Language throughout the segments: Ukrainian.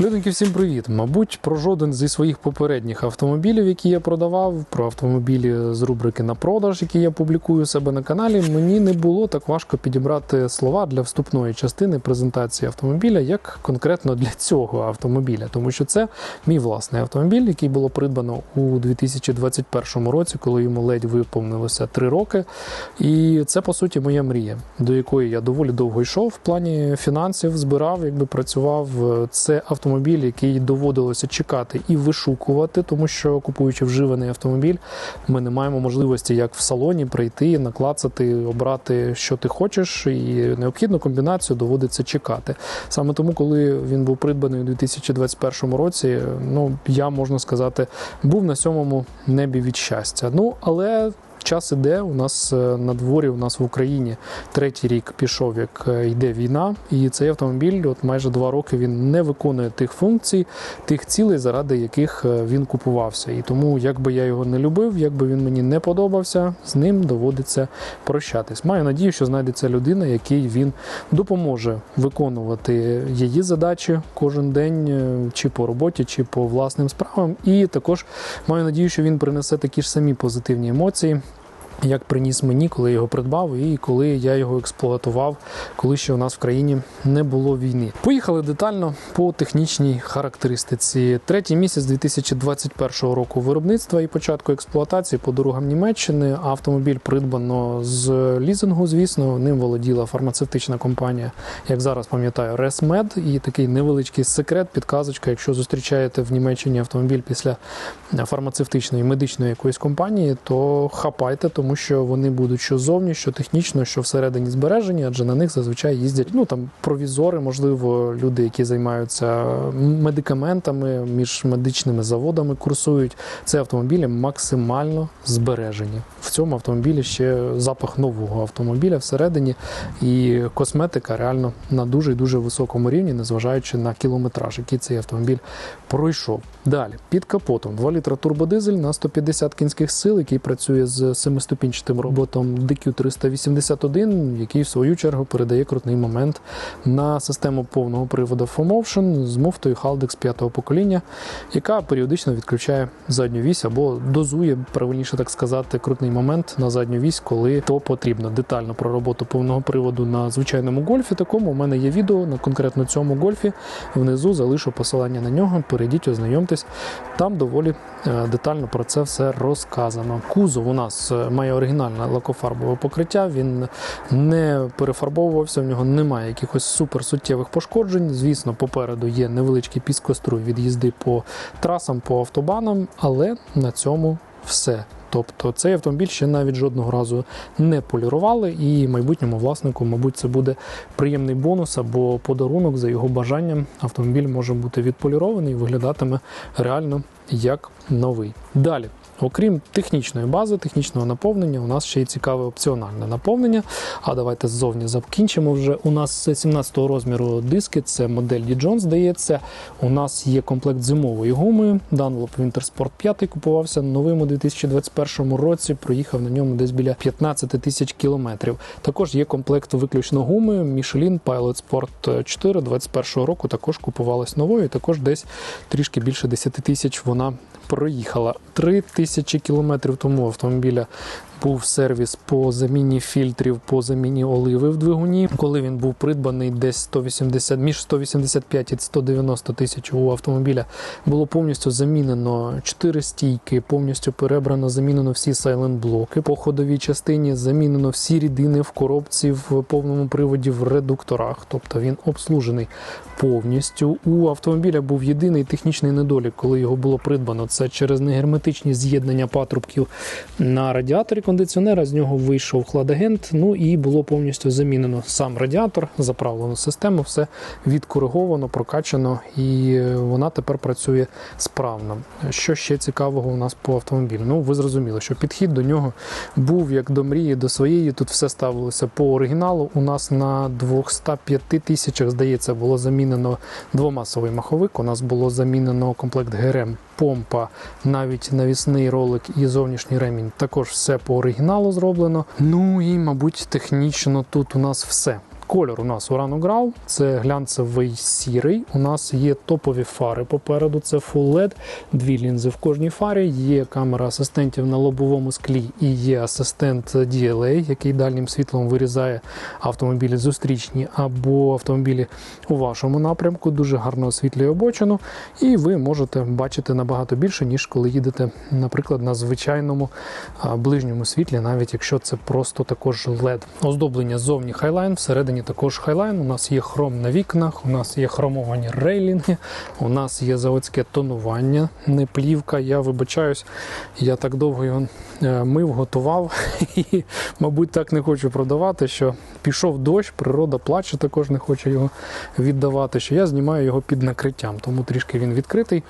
Люденьки, всім привіт! Мабуть, про жоден зі своїх попередніх автомобілів, які я продавав, про автомобілі з рубрики на продаж, які я публікую у себе на каналі, мені не було так важко підібрати слова для вступної частини презентації автомобіля, як конкретно для цього автомобіля, тому що це мій власний автомобіль, який було придбано у 2021 році, коли йому ледь виповнилося 3 роки. І це по суті моя мрія, до якої я доволі довго йшов в плані фінансів, збирав, якби працював. Це автомобіль, який доводилося чекати і вишукувати, тому що купуючи вживаний автомобіль, ми не маємо можливості як в салоні прийти, наклацати, обрати, що ти хочеш, і необхідну комбінацію доводиться чекати. Саме тому, коли він був придбаний у 2021 році, ну я можна сказати, був на сьомому небі від щастя. Ну але час іде. У нас е, на дворі, у нас в Україні третій рік пішов, як е, йде війна, і цей автомобіль, от майже два роки, він не виконує тих функцій, тих цілей, заради яких е, він купувався. І тому, як би я його не любив, як би він мені не подобався, з ним доводиться прощатись. Маю надію, що знайдеться людина, який він допоможе виконувати її задачі кожен день, чи по роботі, чи по власним справам. І також маю надію, що він принесе такі ж самі позитивні емоції як приніс мені, коли я його придбав, і коли я його експлуатував, коли ще у нас в країні не було війни. Поїхали детально по технічній характеристиці. Третій місяць 2021 року виробництва і початку експлуатації по дорогам Німеччини. Автомобіль придбано з лізингу. Звісно, ним володіла фармацевтична компанія, як зараз пам'ятаю, Ресмед. І такий невеличкий секрет, підказочка. Якщо зустрічаєте в Німеччині автомобіль після фармацевтичної медичної якоїсь компанії, то хапайте, тому що вони будуть що зовні, що технічно, що всередині збережені, адже на них зазвичай їздять ну там провізори, можливо, люди, які займаються медикаментами між медичними заводами, курсують. Це автомобілі максимально збережені. В цьому автомобілі ще запах нового автомобіля всередині, і косметика реально на дуже дуже високому рівні, незважаючи на кілометраж, який цей автомобіль пройшов. Далі під капотом 2 літра турбодизель на 150 кінських сил, який працює з семиступінчатим роботом DQ381, який в свою чергу передає крутний момент на систему повного приводу FOMotion з муфтою Haldex 5-го покоління, яка періодично відключає задню вісь або дозує, правильніше так сказати, крутний момент на задню вісь, коли то потрібно. Детально про роботу повного приводу на звичайному гольфі. Такому у мене є відео на конкретно цьому гольфі. Внизу залишу посилання на нього. Перейдіть, ознайомтесь. Там доволі е, детально про це все розказано. Кузов у нас е, має оригінальне лакофарбове покриття. Він не перефарбовувався, в нього немає якихось суперсуттєвих пошкоджень. Звісно, попереду є невеличкий піскоструй від їзди по трасам, по автобанам, але на цьому все. Тобто цей автомобіль ще навіть жодного разу не полірували, і майбутньому власнику, мабуть, це буде приємний бонус або подарунок за його бажанням. Автомобіль може бути відполірований і виглядатиме реально як новий. Далі. Окрім технічної бази, технічного наповнення, у нас ще й цікаве опціональне наповнення. А давайте ззовні закінчимо вже. У нас 17-го розміру диски, це модель Dijon, здається. У нас є комплект зимової гуми. Dunlop Wintersport 5 купувався новим у 2021 році. Проїхав на ньому десь біля 15 тисяч кілометрів. Також є комплект виключно гуми Michelin Pilot Sport 4 21 року. Також купувалась новою. Також десь трішки більше 10 тисяч вона проїхала. 3 тисячі кілометрів тому автомобіля був сервіс по заміні фільтрів, по заміні оливи в двигуні. Коли він був придбаний, десь 180, між 185 і 190 тисяч у автомобіля було повністю замінено 4 стійки, повністю перебрано, замінено всі сайлент-блоки по ходовій частині, замінено всі рідини в коробці в повному приводі в редукторах. Тобто він обслужений повністю. У автомобіля був єдиний технічний недолік, коли його було придбано. Це через негерметичні з'єднання патрубків на радіаторі кондиціонера. З нього вийшов хладагент. Ну і було повністю замінено сам радіатор, заправлену систему, все відкориговано, прокачано, і вона тепер працює справно. Що ще цікавого у нас по автомобілю? Ну, ви зрозуміли, що підхід до нього був як до мрії, до своєї. Тут все ставилося по оригіналу. У нас на 205 тисячах, здається, було замінено двомасовий маховик. У нас було замінено комплект ГРМ помпа, навіть навісний ролик і зовнішній ремінь. Також все по оригіналу зроблено. Ну і, мабуть, технічно тут у нас все. Кольор у нас Urano Grau, це глянцевий сірий. У нас є топові фари попереду, це Full LED, дві лінзи в кожній фарі. Є камера асистентів на лобовому склі і є асистент DLA, який дальнім світлом вирізає автомобілі зустрічні або автомобілі у вашому напрямку. Дуже гарно освітлює обочину, і ви можете бачити набагато більше, ніж коли їдете, наприклад, на звичайному ближньому світлі, навіть якщо це просто також LED. Оздоблення ззовні Highline, всередині також Highline. У нас є хром на вікнах, у нас є хромовані рейлінги, у нас є заводське тонування, не плівка. Я вибачаюсь, я так довго його е, мив, готував і, мабуть, так не хочу продавати, що пішов дощ, природа плаче, також не хоче його віддавати. Що я знімаю його під накриттям, тому трішки він відкритий,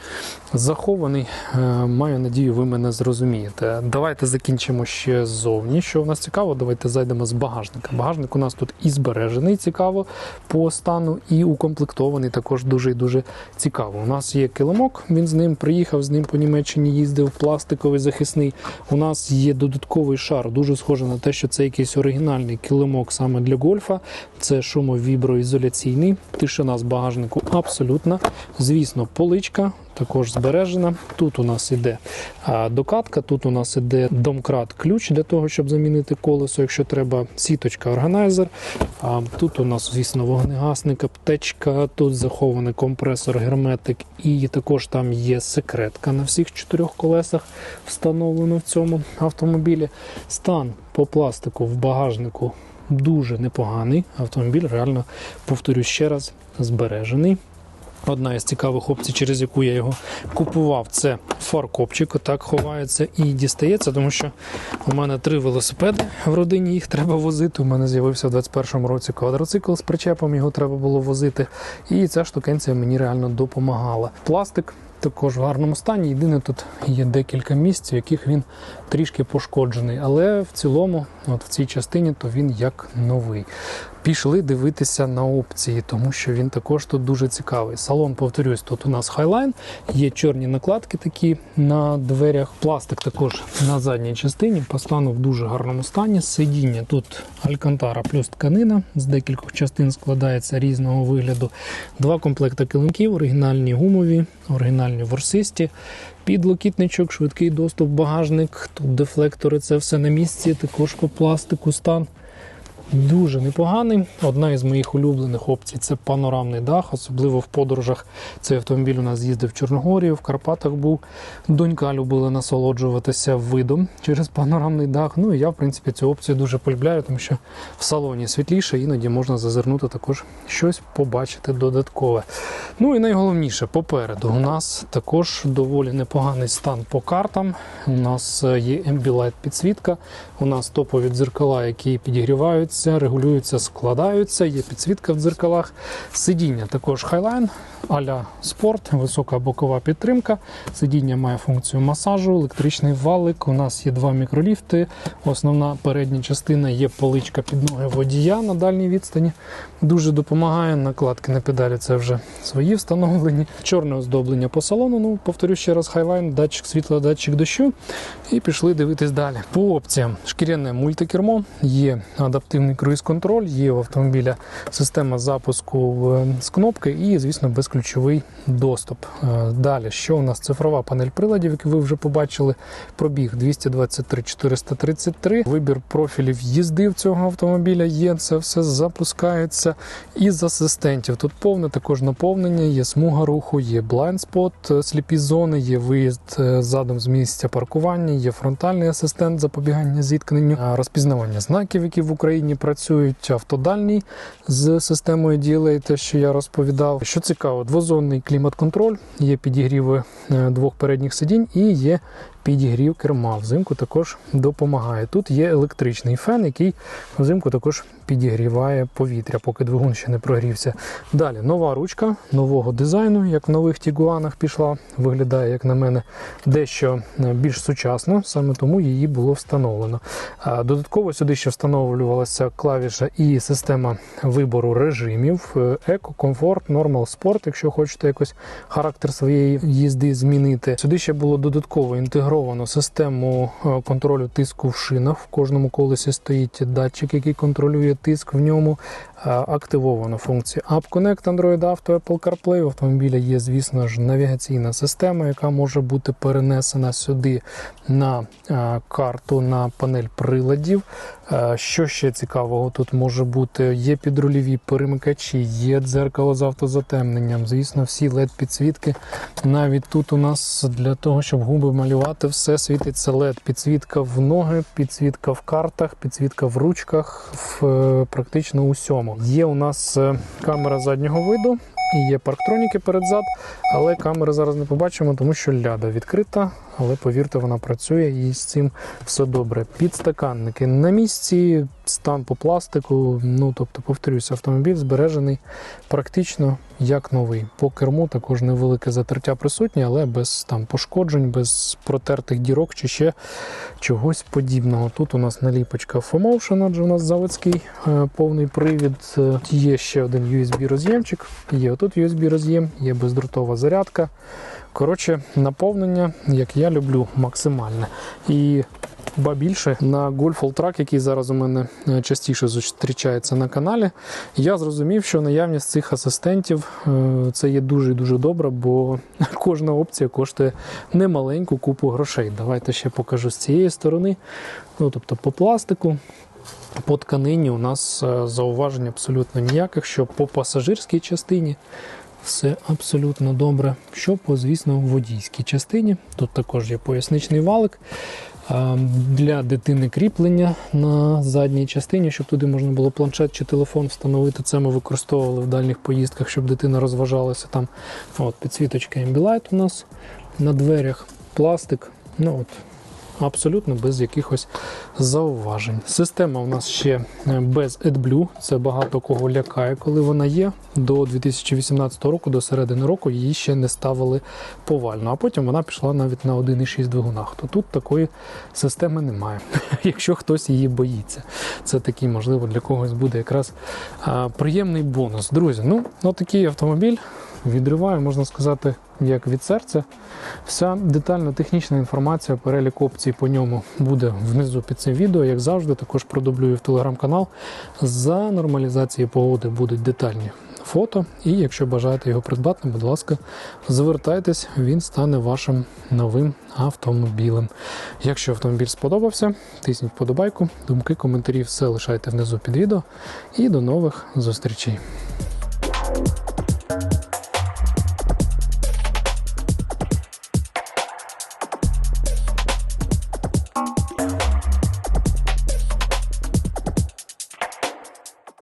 захований. Е, Маю надію, ви мене зрозумієте. Давайте закінчимо ще ззовні. Що у нас цікаво, давайте зайдемо з багажника. Багажник у нас тут і збережений, цікаво по стану, і укомплектований також дуже і дуже цікаво. У нас є килимок, він з ним приїхав, з ним по Німеччині їздив, пластиковий захисний. У нас є додатковий шар, дуже схоже на те, що це якийсь оригінальний килимок саме для гольфа. Це шумовіброізоляційний. Тишина з багажнику абсолютна. Звісно, поличка. Також збережена. Тут у нас іде докатка, тут у нас іде домкрат ключ для того, щоб замінити колесо, якщо треба, сіточка органайзер. Тут у нас, звісно, вогнегасник, аптечка, тут захований компресор, герметик, і також там є секретка на всіх чотирьох колесах, встановлено в цьому автомобілі. Стан по пластику в багажнику дуже непоганий. Автомобіль реально, повторю ще раз, збережений. Одна із цікавих опцій, через яку я його купував, це фаркопчик. Отак ховається і дістається, тому що у мене три велосипеди в родині, їх треба возити. У мене з'явився в 21-му році квадроцикл з причепом, його треба було возити. І ця штукенція мені реально допомагала. Пластик також в гарному стані. Єдине, тут є декілька місць, в яких він трішки пошкоджений. Але в цілому, от в цій частині, то він як новий. Пішли дивитися на опції, тому що він також тут дуже цікавий. Салон, повторюсь, тут у нас Highline, є чорні накладки такі на дверях. Пластик також на задній частині, по стану в дуже гарному стані. Сидіння тут алькантара плюс тканина з декількох частин складається різного вигляду. Два комплекти килимків, оригінальні гумові, оригінальні ворсисті. Підлокітничок, швидкий доступ, багажник, тут дефлектори, це все на місці, також по пластику стан. Дуже непоганий. Одна із моїх улюблених опцій це панорамний дах, особливо в подорожах. Цей автомобіль у нас їздив в Чорногорії, в Карпатах був. Донька любила насолоджуватися видом через панорамний дах. Ну і я, в принципі, цю опцію дуже полюбляю, тому що в салоні світліше, іноді можна зазирнути також щось побачити додаткове. Ну і найголовніше, попереду у нас також доволі непоганий стан по картам. У нас е, є Ambilight підсвітка, у нас топові дзеркала, які підігріваються, регулюються, складаються, є підсвітка в дзеркалах. Сидіння також Highline, а-ля спорт, висока бокова підтримка. Сидіння має функцію масажу, електричний валик. У нас є два мікроліфти. Основна передня частина є поличка під ноги водія на дальній відстані. Дуже допомагає. Накладки на педалі це вже свої встановлені. Чорне оздоблення по салону. Ну, повторю ще раз, Highline, датчик світла, датчик дощу. І пішли дивитись далі. По опціям шкіряне мультикермо, є адаптивний круїз-контроль, є в автомобіля система запуску е, з кнопки і, звісно, безключовий доступ. Е, Далі, що у нас цифрова панель приладів, які ви вже побачили. Пробіг 223 433. Вибір профілів їзди в цього автомобіля є. Це все запускається. Із асистентів тут повне також наповнення, є смуга руху, є блайндспот, е, сліпі зони, є виїзд задом з місця паркування, є фронтальний асистент запобігання зіткненню, розпізнавання знаків, які в Україні працюють, автодальні з системою DLA, те, що я розповідав. Що цікаво, двозонний клімат-контроль, є підігріви е, двох передніх сидінь і є підігрів керма. Взимку також допомагає. Тут є електричний фен, який взимку також підігріває повітря, поки двигун ще не прогрівся. Далі нова ручка нового дизайну, як в нових Тігуанах пішла. Виглядає, як на мене, дещо е, більш сучасно, саме тому її було встановлено. Додатково сюди ще встановлювалася клавіша і система вибору режимів: е, еко, комфорт, нормал, спорт, якщо хочете якось характер своєї їзди змінити. Сюди ще було додатково інтегровано інтегровано систему е, контролю тиску в шинах. В кожному колесі стоїть датчик, який контролює тиск в ньому. Е, Активовано функцію App Connect, Android Auto, Apple CarPlay. В автомобіля є, звісно ж, навігаційна система, яка може бути перенесена сюди на е, карту на панель приладів. Е, Що ще цікавого тут може бути? Є підрульові перемикачі, є дзеркало з автозатемненням. Звісно, всі led підсвітки. Навіть тут у нас для того, щоб губи малювати, все світиться LED. Підсвітка в ноги, підсвітка в картах, підсвітка в ручках, в практично усьому. Є у нас е, камера заднього виду. І є парктроніки передзад, але камери зараз не побачимо, тому що ляда відкрита. Але повірте, вона працює і з цим все добре. Підстаканники на місці, стан по пластику. Ну тобто, повторюся, автомобіль збережений практично як новий. По керму також невелике затертя присутнє, але без там пошкоджень, без протертих дірок чи ще чогось подібного. Тут у нас наліпочка FOMotion, адже у нас заводський е, повний привід. Є ще один USB роз'ємчик, є отут USB роз'єм, є бездротова зарядка. Коротше, наповнення, як я люблю, максимальне. І ба більше на Golf All-Track, який зараз у мене е, частіше зустрічається на каналі, я зрозумів, що наявність цих асистентів е, це є дуже дуже добре, бо кожна опція коштує немаленьку купу грошей. Давайте ще покажу з цієї сторони. Ну, тобто по пластику. По тканині у нас е, зауважень абсолютно ніяких, що по пасажирській частині все абсолютно добре. Що по, звісно, водійській частині. Тут також є поясничний валик для дитини кріплення на задній частині, щоб туди можна було планшет чи телефон встановити. Це ми використовували в дальніх поїздках, щоб дитина розважалася там. От, підсвіточка Ambilight у нас на дверях, пластик. Ну от, Абсолютно без якихось зауважень. Система у нас ще е, без AdBlue. Це багато кого лякає, коли вона є. До 2018 року, до середини року, її ще не ставили повально. А потім вона пішла навіть на 1,6 двигунах. То тут такої системи немає. Якщо хтось її боїться, це такий, можливо, для когось буде якраз приємний бонус. Друзі, ну, от такий автомобіль відриває, можна сказати, як від серця. Вся детальна технічна інформація, перелік опцій по ньому буде внизу під цим відео. Як завжди, також продублюю в телеграм-канал. За нормалізації погоди будуть детальні фото. І якщо бажаєте його придбати, будь ласка, звертайтесь, він стане вашим новим автомобілем. Якщо автомобіль сподобався, тисніть вподобайку, думки, коментарі, все лишайте внизу під відео. І до нових зустрічей.